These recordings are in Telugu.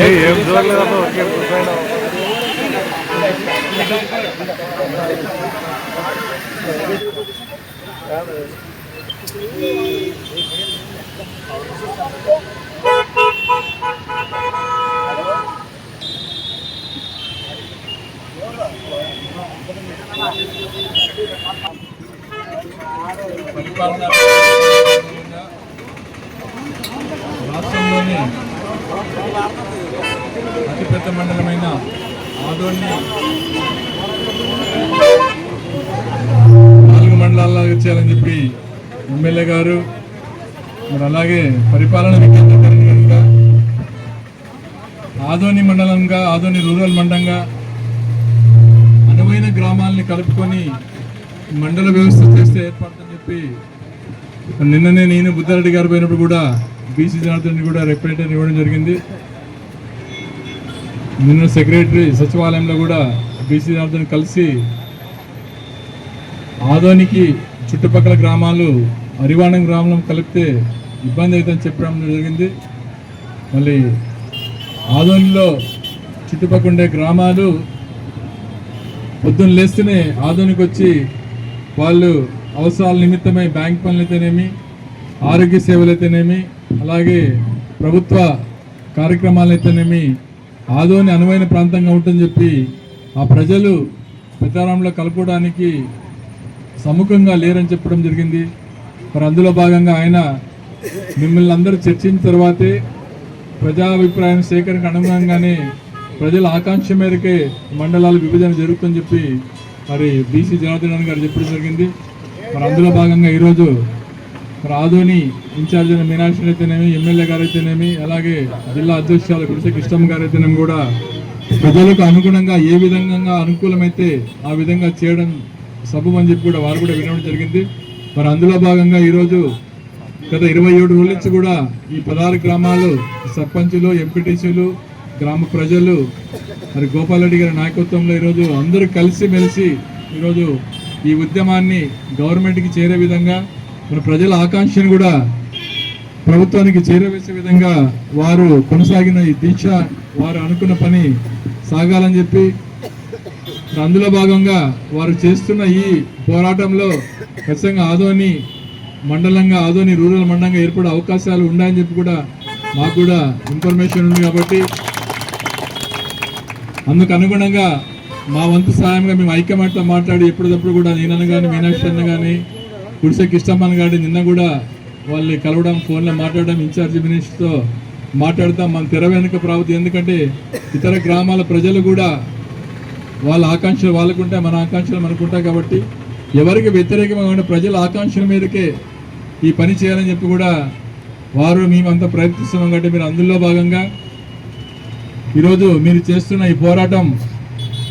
ఏం చూడలేదమ్మా ఒకే రాష్ట్రంలోని అతిపెద్ద మండలమైన ఆదోని నాలుగు మండలాల్లో చేయాలని చెప్పి ఎమ్మెల్యే గారు మరి అలాగే పరిపాలన వికేంద్రీకరణగా ఆదోని మండలంగా ఆదోని రూరల్ మండలంగా అనువైన గ్రామాలని కలుపుకొని మండల వ్యవస్థ చేస్తే ఏర్పడుతుందని చెప్పి నిన్ననే నేను బుద్ధారెడ్డి గారు పోయినప్పుడు కూడా బీసీ జనార్దన్ కూడా రిప్రజెంటేటివ్ ఇవ్వడం జరిగింది. నిన్న సెక్రటరీ సచివాలయంలో కూడా బీసీ జనార్దన్ కలిసి ఆదోనికి చుట్టుపక్కల గ్రామాలు అరివాణం గ్రామం కలిపితే ఇబ్బంది అవుతుందని చెప్పడం జరిగింది. మళ్ళీ ఆదోనిలో చుట్టుపక్కల ఉండే గ్రామాలు పొద్దున్న లేస్తేనే ఆదోనికి వచ్చి వాళ్ళు అవసరాల నిమిత్తమై బ్యాంక్ పనులైతేనేమి ఆరోగ్య సేవలు అయితేనేమి అలాగే ప్రభుత్వ కార్యక్రమాలు అయితేనేమి ఆదోని అనువైన ప్రాంతంగా ఉంటుందని చెప్పి ఆ ప్రజలు పెద్దారంలో కలుపుకోవడానికి సముఖంగా లేరని చెప్పడం జరిగింది. మరి అందులో భాగంగా ఆయన మిమ్మల్ని అందరూ చర్చించిన తర్వాతే ప్రజాభిప్రాయం సేకరణకు అనుగుణంగానే ప్రజల ఆకాంక్ష మేరకే మండలాల విభజన జరుగుతుందని చెప్పి మరి బీసీ జనార్దన్ గారు చెప్పడం జరిగింది. మరి అందులో భాగంగా ఈరోజు ఆదోని ఇన్ఛార్జ్ అయిన మీనాక్షి అయితేనేమి ఎమ్మెల్యే గారు అయితేనేమి అలాగే జిల్లా అధ్యక్షురాలు గుడిసె కృష్ణమ్మ గారు అయితేనేమి కూడా ప్రజలకు అనుగుణంగా ఏ విధంగా అనుకూలమైతే ఆ విధంగా చేయడం సబబు అని చెప్పి కూడా వారు కూడా వినడం జరిగింది. మరి అందులో భాగంగా ఈరోజు గత ఇరవై ఏడు రోజుల నుంచి కూడా ఈ పదహారు గ్రామాలు సర్పంచులు ఎంపీటీసీలు గ్రామ ప్రజలు మరి గోపాలరెడ్డి గారి నాయకత్వంలో ఈరోజు అందరూ కలిసి మెలిసి ఈరోజు ఈ ఉద్యమాన్ని గవర్నమెంట్కి చేరే విధంగా మన ప్రజల ఆకాంక్షను కూడా ప్రభుత్వానికి చేరవేసే విధంగా వారు కొనసాగిన ఈ దీక్ష వారు అనుకున్న పని సాగాలని చెప్పి మరి అందులో భాగంగా వారు చేస్తున్న ఈ పోరాటంలో ఖచ్చితంగా ఆదోని మండలంగా ఆదోని రూరల్ మండలంగా ఏర్పడే అవకాశాలు ఉన్నాయని చెప్పి కూడా మాకు కూడా ఇన్ఫర్మేషన్ ఉంది కాబట్టి అందుకు అనుగుణంగా మా వంతు సహాయంగా మేము ఐక్యమట్తో మాట్లాడి ఎప్పటికప్పుడు కూడా నేనను కానీ మీనాక్షి అన్న కానీ గుడిసె కిష్టమ్మన్ గారి నిన్న కూడా వాళ్ళని కలవడం ఫోన్లో మాట్లాడడం ఇన్ఛార్జి మినిస్టర్తో మాట్లాడతాం మన తెర వెనుక ప్రభుత్వం ఎందుకంటే ఇతర గ్రామాల ప్రజలు కూడా వాళ్ళ ఆకాంక్షలు వాళ్ళకుంటాయి మన ఆకాంక్షలు మనకుంటాయి కాబట్టి ఎవరికి వ్యతిరేకంగా ఉన్న ప్రజల ఆకాంక్షల మీదకే ఈ పని చేయాలని చెప్పి కూడా వారు మేమంతా ప్రయత్నిస్తున్నాం కాబట్టి మీరు అందులో భాగంగా ఈరోజు మీరు చేస్తున్న ఈ పోరాటం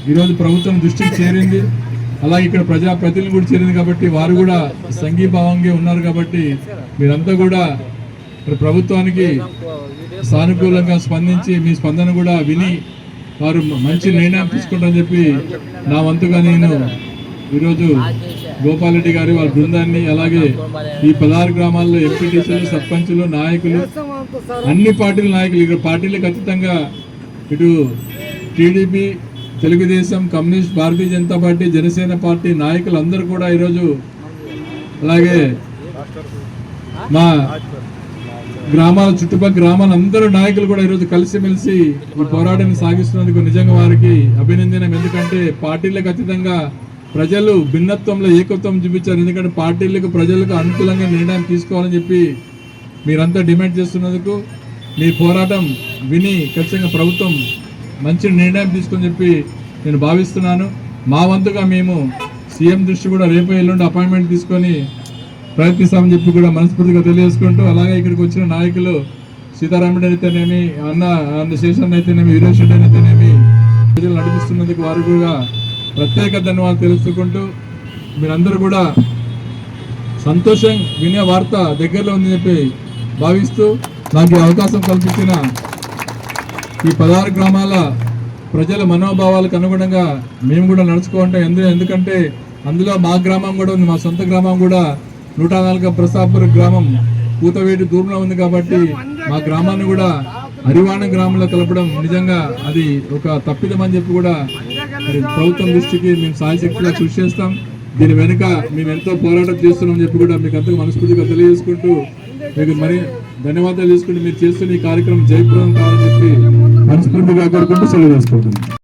ఈరోజు ప్రభుత్వం దృష్టికి చేరింది. అలాగే ఇక్కడ ప్రజాప్రతినిధులు కూడా చేరింది కాబట్టి వారు కూడా సంఘీభావంగా ఉన్నారు కాబట్టి మీరంతా కూడా ప్రభుత్వానికి సానుకూలంగా స్పందించి మీ స్పందన కూడా విని వారు మంచి నిర్ణయం తీసుకుంటారని చెప్పి నా వంతుగా నేను ఈరోజు గోపాలరెడ్డి గారి వాళ్ళ బృందాన్ని అలాగే ఈ పదహారు గ్రామాల్లో ఎంపీటీసీలు సర్పంచులు నాయకులు అన్ని పార్టీల నాయకులు ఇక్కడ పార్టీలకు అతీతంగా ఇటు TDP Telugu Desam communist Bharatiya Janata party Janasena party నాయకులు అందరూ కూడా ఈరోజు అలాగే మా గ్రామాల చుట్టుపక్కల గ్రామాల అందరూ నాయకులు కూడా ఈరోజు కలిసిమెలిసి ఈ పోరాటాన్ని సాగిస్తున్నందుకు నిజంగా వారికి అభినందనం. ఎందుకంటే పార్టీలకు అతీతంగా ప్రజలు భిన్నత్వంలో ఏకత్వం చూపించారు. ఎందుకంటే పార్టీలకు ప్రజలకు అనుకూలంగా నిర్ణయం తీసుకోవాలని చెప్పి మీరంతా డిమాండ్ చేస్తున్నందుకు మీ పోరాటం విని ఖచ్చితంగా ప్రభుత్వం మంచి నిర్ణయం తీసుకుని చెప్పి నేను భావిస్తున్నాను. మా వంతుగా మేము సీఎం దృష్టి కూడా రేపు ఎల్లుండి అపాయింట్మెంట్ తీసుకొని ప్రయత్నిస్తామని చెప్పి కూడా మనస్ఫూర్తిగా తెలియజేసుకుంటూ అలాగే ఇక్కడికి వచ్చిన నాయకులు సీతారాముడు అయితేనేమి అన్న అన్న శేషన్ అయితేనేమి వీరేష్ రెడ్డి అయితేనేమి ప్రజలు నడిపిస్తున్నందుకు వారు కూడా ప్రత్యేక ధన్యవాదాలు తెలుసుకుంటూ మీరందరూ కూడా సంతోషం వినే వార్త దగ్గరలో ఉందని చెప్పి భావిస్తూ నాకు అవకాశం కల్పించిన ఈ పదహారు గ్రామాల ప్రజల మనోభావాలకు అనుగుణంగా మేము కూడా నడుచుకుంటాం ఎందు ఎందుకంటే అందులో మా గ్రామం కూడా ఉంది మా సొంత గ్రామం కూడా నూట నాలుగు ప్రసాపూర్ గ్రామం కూతవేటి దూరంలో ఉంది కాబట్టి మా గ్రామాన్ని కూడా అరివాణ గ్రామంలో కలపడం నిజంగా అది ఒక తప్పిదం అని చెప్పి కూడా మరి ప్రభుత్వం దృష్టికి మేము సాయశక్తిగా కృషి చేస్తాం. దీని వెనుక మేము ఎంతో పోరాటం చేస్తున్నామని చెప్పి కూడా మీకు అంతకు మనస్ఫూర్తిగా తెలియజేసుకుంటూ మీకు మరి ధన్యవాదాలు చేసుకుంటూ మీరు చేస్తున్న ఈ కార్యక్రమం జయప్రదం కావాలని చెప్పి మనస్ఫూర్తిగా కోరుకుంటూ సెలవు చేసుకుంటున్నాం.